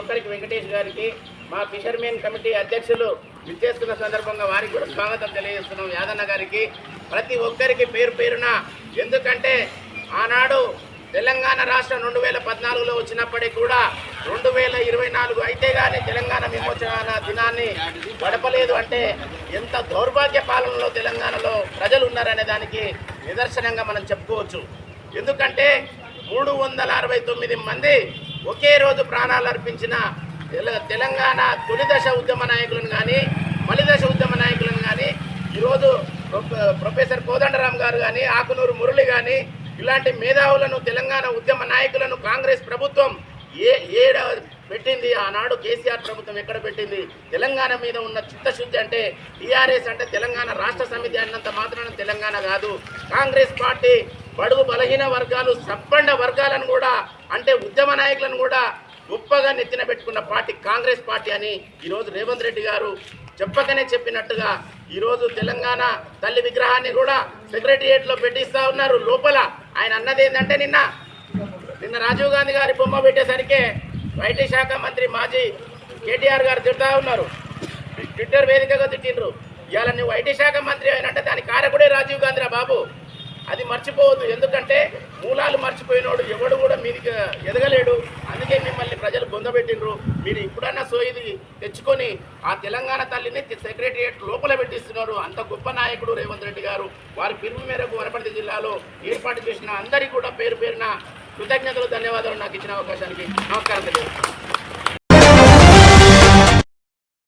ఒకరికి వెంకటేష్ గారికి మా ఫిషర్మెన్ కమిటీ అధ్యక్షులు విచ్చేస్తున్న సందర్భంగా వారికి కూడా స్వాగతం తెలియజేస్తున్నాం. యాదన్న గారికి ప్రతి ఒక్కరికి పేరు పేరున. ఎందుకంటే ఆనాడు తెలంగాణ రాష్ట్రం రెండు వేల పద్నాలుగులో వచ్చినప్పటికీ కూడా రెండు వేల ఇరవై నాలుగు అయితే కానీ తెలంగాణ విమోచన దినాన్ని గడపలేదు అంటే ఎంత దౌర్భాగ్య పాలనలో తెలంగాణలో ప్రజలు ఉన్నారనే దానికి నిదర్శనంగా మనం చెప్పుకోవచ్చు. ఎందుకంటే మూడు వందల అరవై తొమ్మిది మంది ఒకే రోజు ప్రాణాలు అర్పించిన తెల- తెలంగాణ తొలి దశ ఉద్యమ నాయకులను కానీ మలిదశ ఉద్యమ నాయకులను కానీ ఈరోజు ప్రొఫెసర్ కోదండరాం గారు కానీ ఆకునూరు మురళి కానీ ఇలాంటి మేధావులను తెలంగాణ ఉద్యమ నాయకులను కాంగ్రెస్ ప్రభుత్వం ఏ ఏడ పెట్టింది? ఆనాడు కేసీఆర్ ప్రభుత్వం ఎక్కడ పెట్టింది? తెలంగాణ మీద ఉన్న చిత్తశుద్ధి అంటే టీఆర్ఎస్ అంటే తెలంగాణ రాష్ట్ర సమితి అన్నంత మాత్రాన తెలంగాణ కాదు. కాంగ్రెస్ పార్టీ బడుగు బలహీన వర్గాలు సబ్బండ వర్గాలను కూడా అంటే ఉద్యమ నాయకులను కూడా గొప్పగా నెత్తిన పెట్టుకున్న పార్టీ కాంగ్రెస్ పార్టీ అని ఈరోజు రేవంత్ రెడ్డి గారు చెప్పకనే చెప్పినట్టుగా ఈరోజు తెలంగాణ తల్లి విగ్రహాన్ని కూడా సెక్రటరియేట్లో పెట్టిస్తూ ఉన్నారు. లోపల ఆయన అన్నది ఏంటంటే నిన్న నిన్న రాజీవ్ గాంధీ గారి బొమ్మ పెట్టేసరికి ఐటీ శాఖ మంత్రి మాజీ కేటీఆర్ గారు తిడుతూ ఉన్నారు. ట్విట్టర్ వేదికగా తిట్టిండ్రు. ఇవాళ నువ్వు ఐటీ శాఖ మంత్రి అయినంటే దాని కారకుడే రాజీవ్ గాంధీరా బాబు? అది మర్చిపోవద్దు. ఎందుకంటే మూలాలు మర్చిపోయినోడు ఎవడు కూడా మీకు ఎదగలేడు. అందుకే మిమ్మల్ని ప్రజలు బొందబెట్టిండ్రు మీరు ఇప్పుడన్నా సోయిది తెచ్చుకొని ఆ తెలంగాణ తల్లిని సెక్రటరియట్ లోపల పెట్టిస్తున్నారు. అంత గొప్ప నాయకుడు రేవంత్ రెడ్డి గారు. వారి పిలుపు మేరకు వనపర్తి జిల్లాలో ఏర్పాటు చేసిన అందరికీ కూడా పేరు పేరున కృతజ్ఞతలు ధన్యవాదాలు నాకు ఇచ్చిన అవకాశానికి. నమస్కారం తెలియదు